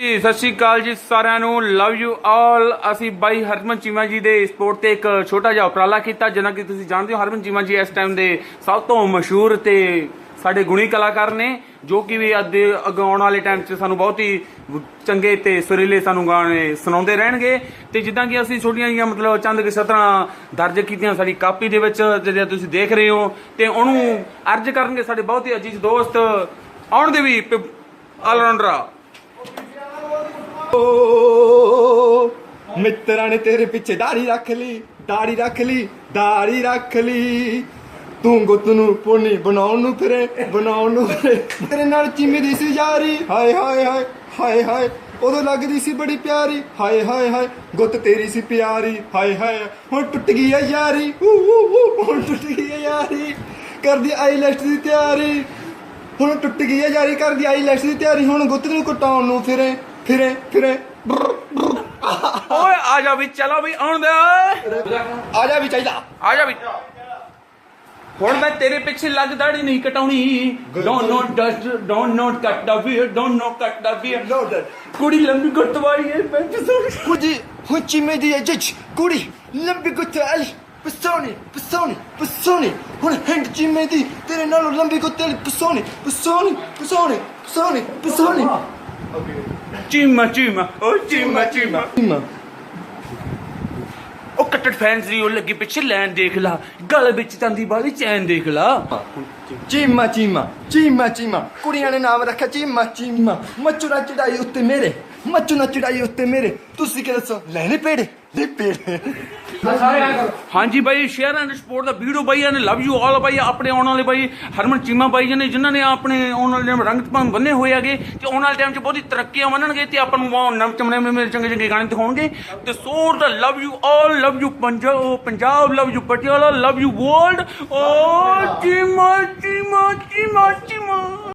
ਜੀ, ਸਤਿ ਸ਼੍ਰੀ ਅਕਾਲ ਜੀ ਸਾਰਿਆਂ ਨੂੰ। ਲਵ ਯੂ ਆਲ ਅਸੀਂ ਬਾਈ ਹਰਮਨ ਚੀਮਾ ਜੀ ਦੇ ਸਪੋਰਟ ਤੇ ਇੱਕ ਛੋਟਾ ਜਿਹਾ ਉਪਰਾਲਾ ਕੀਤਾ ਜਿਵੇਂ ਕਿ ਤੁਸੀਂ ਜਾਣਦੇ ਹੋ, ਹਰਮਨ ਚੀਮਾ ਜੀ ਇਸ ਟਾਈਮ ਦੇ ਸਭ ਤੋਂ ਮਸ਼ਹੂਰ ਤੇ ਸਾਡੇ ਗੁਣੀ ਕਲਾਕਾਰ ਨੇ, ਜੋ ਕਿ ਵੀ ਅੱਗੇ ਅੱਗੇ ਆਉਣ ਵਾਲੇ ਟਾਈਮ 'ਚ ਸਾਨੂੰ ਬਹੁਤ ਹੀ ਚੰਗੇ ਤੇ ਸੁਰੀਲੇ ਸਾਨੂੰ ਗਾਣੇ ਸੁਣਾਉਂਦੇ ਰਹਿਣਗੇ। ਤੇ ਜਿੱਦਾਂ ਕਿ ਅਸੀਂ ਛੋਟੀਆਂ ਜਿਹੀਆਂ ਮਤਲਬ ਚੰਦ ਕਿ ਸਤਰਾਂ ਦਰਜ ਕੀਤੀਆਂ ਸਾਡੀ ਕਾਪੀ ਦੇ ਵਿੱਚ ਜਿਹੜਾ ਤੁਸੀਂ ਦੇਖ ਰਹੇ ਹੋ, ਤੇ ਉਹਨੂੰ ਅਰਜ ਕਰਨਗੇ ਸਾਡੇ ਬਹੁਤ ਹੀ ਅਜੀਜ਼ ਦੋਸਤ, ਆਉਣ ਦੇ ਵੀ ਆਲਰਾਊਂਡਰ ਓ ਮਿੱਤਰਾਂ ਨੇ ਤੇਰੇ ਪਿੱਛੇ ਦਾੜੀ ਰੱਖ ਲਈ, ਦਾੜੀ ਰੱਖ ਲਈ, ਦਾੜੀ ਰੱਖ ਲਈ। ਤੂੰ ਗੁੱਤ ਨੂੰ ਪੋਨੀ ਬਣਾਉਣ ਨੂੰ ਫਿਰੇ, ਬਣਾਉਣ ਨੂੰ ਫਿਰੇ। ਤੇਰੇ ਨਾਲ ਚੀਮੀ ਦੀ ਸੀ ਯਾਰੀ। ਹਾਏ ਹਾਏ ਹਾਏ ਹਾਏ ਹਾਏ, ਉਦੋਂ ਲੱਗਦੀ ਸੀ ਬੜੀ ਪਿਆਰੀ। ਹਾਏ ਹਾਏ ਹਾਏ, ਗੁੱਤ ਤੇਰੀ ਸੀ ਪਿਆਰੀ। ਹਾਏ ਹਾਏ, ਹੁਣ ਟੁੱਟ ਗਈ ਹੈ ਯਾਰੀ। ਹੁਣ ਟੁੱਟ ਗਈ ਹੈ ਯਾਰੀ। ਕਰਦੀ ਆਈਲੈਟਸ ਦੀ ਤਿਆਰੀ। ਹੁਣ ਟੁੱਟ ਗਈ ਹੈ ਯਾਰੀ, ਕਰਦੀ ਆਈਲੈਟਸ ਦੀ ਤਿਆਰੀ। ਹੁਣ ਗੁੱਤ ਨੂੰ ਕਟਾਉਣ ਨੂੰ ਫਿਰੇ। ਫਿਰੇ ਫਿਰੇ। ਓਏ ਆ ਜਾ ਵੀ ਚਲੋ ਵੀ ਆਉਣ ਦੇ ਓਏ। ਆ ਜਾ ਵੀ ਚਾਹੀਦਾ। ਆ ਜਾ ਵੀ। ਹੁਣ ਮੈਂ ਤੇਰੇ ਪਿੱਛੇ ਲੱਗ ਦਾੜੀ ਨਹੀਂ ਕਟਾਉਣੀ। Don't not dust don't not cut the beard don't not cut the that. ਕੁੜੀ ਲੰਬੀ ਗੁੱਟ ਵਾਲੀ ਹੈ ਮੈਂ ਕਿਸੋਂ ਕੁਝ ਹੁਣ ਚੀਮੇ ਦੀ ਜੱਜ ਕੁੜੀ ਲੰਬੀ ਗੁੱਤ ਵਾਲੀ ਪਸੋਣੀ ਪਸੋਣੀ ਪਸੋਣੀ। ਹੁਣ ਹੈਂਡ ਚੀਮੇ ਦੀ ਤੇਰੇ ਨਾਲੋਂ ਲੰਬੀ ਗੁੱਤ ਵਾਲੀ ਪਸੋਣੀ ਪਸੋਣੀ ਪਸੋਣੀ ਪਸੋਣੀ। ਚੀਮਾ ਚੀਮਾ ਓ ਚੀਮਾ ਚੀਮਾ। ਚੀਮਾ। ਉਹ ਕੱਟੜ ਫੈਨਸ ਦੀ ਉਹ ਲੱਗੀ ਪਿੱਛੇ ਲੈਣ ਦੇਖ ਲਾ। ਗਲ ਵਿੱਚ ਚਾਂਦੀ ਵਾਲੀ ਚੈਨ ਦੇਖ ਲਾ। ਚੀਮਾ ਚੀਮਾ ਚੀਮਾ ਚੀਮਾ। ਕੁੜੀਆਂ ਨੇ ਨਾਮ ਰੱਖਿਆ ਚੀਮਾ ਚੀਮਾ। ਮੱਚੂ ਨਾ ਚੜਾਈ ਉੱਤੇ ਮੇਰੇ। ਮੱਚੂ ਨਾ ਚੜਾਈ ਉੱਤੇ ਮੇਰੇ ਤੁਸੀਂ ਕੀ ਦੱਸੋ ਲੈਣੇ ਪੇੜੇ ਲੈ ਪੇੜੇ ਹਾਂਜੀ ਬਾਈ ਸ਼ੇਅਰ ਐਂਡ ਸਪੋਰਟ ਦਾ ਵੀਡੀਓ ਬਾਈ ਨੇ ਲਵ ਯੂ ਆਲ ਬਾਈ, ਆਪਣੇ ਆਉਣ ਵਾਲੇ ਬਾਈ, ਹਰਮਨ ਚੀਮਾ ਬਾਈ ਜੀ ਨੇ ਜਿਨ੍ਹਾਂ ਨੇ ਆਪਣੇ ਆਉਣ ਵਾਲੇ ਟਾਈਮ ਰੰਗ ਭੰਗ ਬੰਨੇ ਹੋਏ ਹੈਗੇ, ਤੇ ਆਉਣ ਵਾਲੇ ਟਾਈਮ 'ਚ ਬਹੁਤੀ ਤਰੱਕੀਆਂ ਮੰਨਣਗੇ ਤੇ ਆਪਾਂ ਨੂੰ ਬਹੁਤ ਨਵ ਚਮੜੇ ਮੇਰੇ ਚੰਗੇ ਚੰਗੇ ਗਾਣੇ ਦਿਖਾਉਣਗੇ। ਤੇ ਸੋਰ ਦਾ love you all love you Punjab Punjab love you Patiala love you world O Cheema Cheema Cheema Cheema.